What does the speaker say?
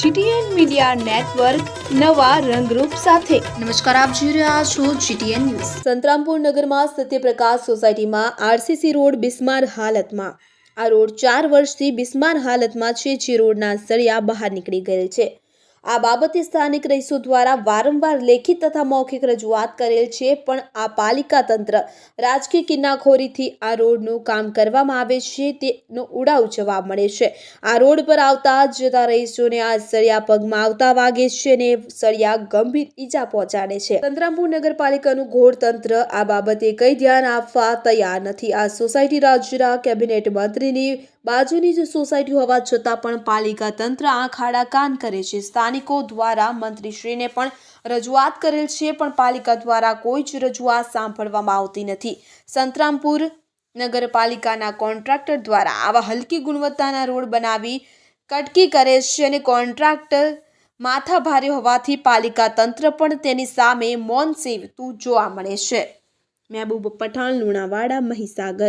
GTN media network નવા રંગરૂપ સાથે. નમસ્કાર આપ જોઈ રહ્યા છો જીટીએન ન્યૂઝ. સંતરામપુર નગરમાં સત્યપ્રકાશ સોસાયટીમાં આરસીસી રોડ બિસ્માર હાલતમાં. આ રોડ ચાર વર્ષથી બિસ્માર હાલતમાં છે જે રોડના સળિયા બહાર નીકળી ગયેલ છે. આ બાબતે સ્થાનિક રહીશો દ્વારા વારંવાર લેખિત તથા મૌખિક રજૂઆત કરેલ છે, પણ આ પાલિકા તંત્ર રાજકીય કિન્નાખોરીથી આ રોડનું કામ કરવામાં આવે છે, તેનો ઉડાવ જવાબ મળે છે. આ રોડ પર આવતા જતા રહીશોને આ સળિયા પગમાં આવતા વાગે છે અને સળિયા ગંભીર ઈજા પહોંચાડે છે. સંતરામપુર નગરપાલિકાનું ઘોર તંત્ર આ બાબતે કઈ ધ્યાન આપવા તૈયાર નથી. આ સોસાયટી રાજ્યના કેબિનેટ મંત્રીની બાજુની જ સોસાયટી હોવા છતાં પણ પાલિકા તંત્ર આંખ આડા કાન કરે છે. સ્થાનિકો દ્વારા મંત્રીશ્રીને પણ રજૂઆત કરેલ છે, પણ પાલિકા દ્વારા કોઈ જ રજૂઆત સાંભળવામાં આવતી નથી. સંતરામપુર નગરપાલિકાના કોન્ટ્રાક્ટર દ્વારા આવા હલકી ગુણવત્તાના રોડ બનાવી કટકી કરે છે અને કોન્ટ્રાક્ટર માથા ભારે હોવાથી પાલિકા તંત્ર પણ તેની સામે મૌન સેવતું જોવા મળે છે. મહેબૂબ પઠાણ, લુણાવાડા, મહીસાગર